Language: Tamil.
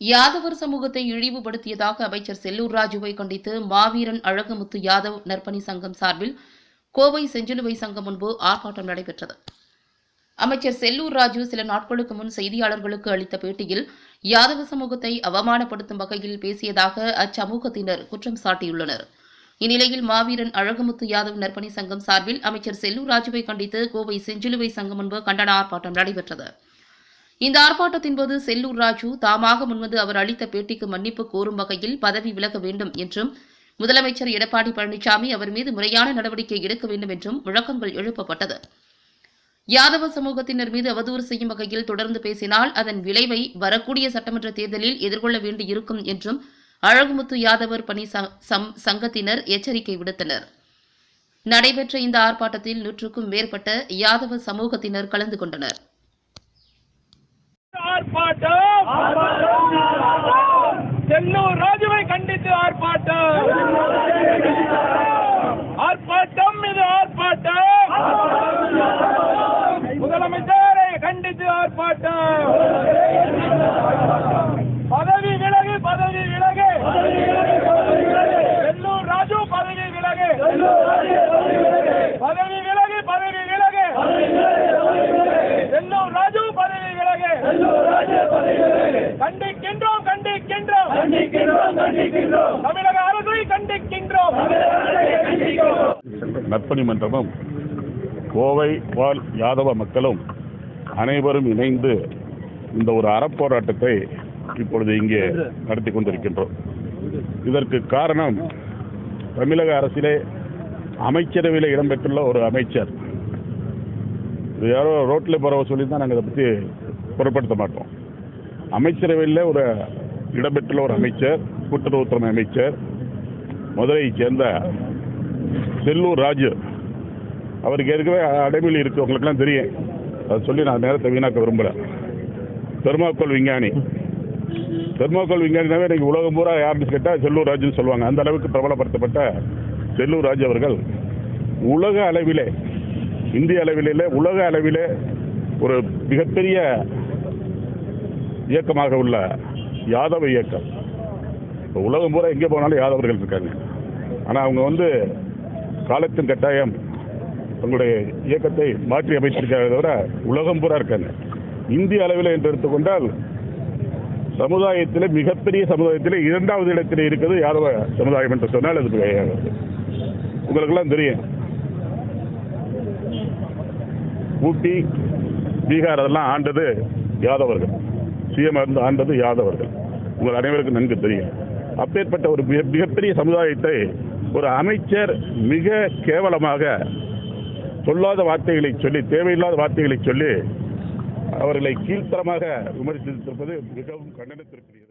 யாதவர் சமூகத்தை இழிவுபடுத்தியதாக அமைச்சர் செல்லூர் ராஜுவை கண்டித்து மாவீரன் அழகுமுத்து யாதவ் நற்பணி சங்கம் சார்பில் கோவை செஞ்சிலுவை சங்கம் முன்பு ஆர்ப்பாட்டம் நடைபெற்றது. அமைச்சர் செல்லூர் ராஜு சில நாட்களுக்கு முன் செய்தியாளர்களுக்கு அளித்த பேட்டியில் யாதவ சமூகத்தை அவமானப்படுத்தும் வகையில் பேசியதாக அச்சமூகத்தினர் குற்றம் சாட்டியுள்ளனர். இந்நிலையில் மாவீரன் அழகுமுத்து யாதவ் நற்பணி சங்கம் சார்பில் அமைச்சர் செல்லூர் ராஜுவை கண்டித்து கோவை செஞ்சிலுவை சங்கம் முன்பு கண்டன ஆர்ப்பாட்டம் நடைபெற்றது. இந்த ஆர்ப்பாட்டத்தின் போது செல்லூர் ராஜு தாமாக முன்வந்து அவர் அளித்த பேட்டிக்கு மன்னிப்பு கோரும் வகையில் பதவி விலக வேண்டும் என்றும் முதலமைச்சர் எடப்பாடி பழனிசாமி அவர் மீது முறையான நடவடிக்கை எடுக்க வேண்டும் என்றும் முழக்கங்கள் எழுப்பப்பட்டது. யாதவ சமூகத்தினர் மீது அவதூறு செய்யும் வகையில் தொடர்ந்து பேசினால் அதன் விளைவை வரக்கூடிய சட்டமன்ற தேர்தலில் எதிர்கொள்ள வேண்டியிருக்கும் என்றும் அழகுமுத்து யாதவர் பணி சங்கத்தினர் எச்சரிக்கை விடுத்தனர். நடைபெற்ற இந்த ஆர்ப்பாட்டத்தில் நூற்றுக்கும் மேற்பட்ட யாதவ சமூகத்தினர் கலந்து கொண்டனர். ஆர்ப்பாட்டம். செல்லூர் ராஜுவை கண்டித்து ஆர்ப்பாட்டம். ஆர்ப்பாட்டம் இது ஆர்ப்பாட்டம். முதலமைச்சரை கண்டித்து ஆர்ப்பாட்டம். பதவி விலகு பதவி விலகு. செல்லூர் ராஜு பதவி விலகு. பதவி விலகு பதவி விலகு. செல்லூர் ராஜு பதவி விலகு. கண்டிக்கின்றோம். கண்டிக்கின்றோம் தமிழக அரசை கண்டிக்கின்றோம். நற்பணி மன்றமும் கோவை வாழ் யாதவ மக்களும் அனைவரும் இணைந்து இந்த ஒரு அறப்போராட்டத்தை இப்பொழுது இங்கே நடத்தி கொண்டிருக்கின்றோம். இதற்கு காரணம் தமிழக அரசிலே அமைச்சரவையில் இடம்பெற்றுள்ள ஒரு அமைச்சர். இது யாரோ ரோட்டில் போகிறவ சொல்லி தான் நாங்கள் இதை பற்றி பொருட்படுத்த மாட்டோம். அமைச்சரவையில் ஒரு இடம்பெற்றுள்ள ஒரு அமைச்சர் கூட்டுறவுத்துறை அமைச்சர் மதுரையைச் சேர்ந்த செல்லூர் ராஜு. அவருக்கு ஏற்கனவே அடைமொழி இருக்குது உங்களுக்குலாம் தெரியும். அதை சொல்லி நான் நேரத்தை வீணாக்க விரும்புகிறேன் தெர்மாக்கோல் விஞ்ஞானி. தெர்மாக்கோல் விஞ்ஞானினாவே இன்னைக்கு உலகம் பூரா யாருன்னு கேட்டால் செல்லூர் ராஜுன்னு சொல்லுவாங்க. அந்த அளவுக்கு பிரபலப்படுத்தப்பட்ட செல்லூர் ராஜு அவர்கள் உலக அளவிலே இந்திய அளவிலே உலக அளவிலே ஒரு மிகப்பெரிய இயக்கமாக உள்ள யாதவ இயக்கம். இப்போ உலகம் பூரா எங்கே போனாலும் யாதவர்கள் இருக்காங்க. ஆனால் அவங்க வந்து காலத்தின் கட்டாயம் தங்களுடைய இயக்கத்தை மாற்றி அமைத்திருக்காங்க தவிர உலகம் பூரா இருக்காங்க. இந்திய அளவில் என்று எடுத்துக்கொண்டால் சமுதாயத்தில் மிகப்பெரிய சமுதாயத்தில் இரண்டாவது இடத்தில் இருக்கிறது யாதவ சமுதாயம் என்று சொன்னால் அது மிகையாகாது. உங்களுக்கெல்லாம் தெரியும். ஊட்டி பீகார் அதெல்லாம் ஆண்டது யாதவர்கள். சிஎம் ஆண்டது யாதவர்கள். உங்கள் அனைவருக்கும் நன்கு தெரியும். அப்பேற்பட்ட ஒரு மிக மிகப்பெரிய சமுதாயத்தை ஒரு அமைச்சர் மிக கேவலமாக சொல்லாத வார்த்தைகளை சொல்லி தேவையில்லாத வார்த்தைகளை சொல்லி அவர்களை கீழ்த்தரமாக விமர்சித்திருப்பது மிகவும் கண்டனத்திற்குரியது.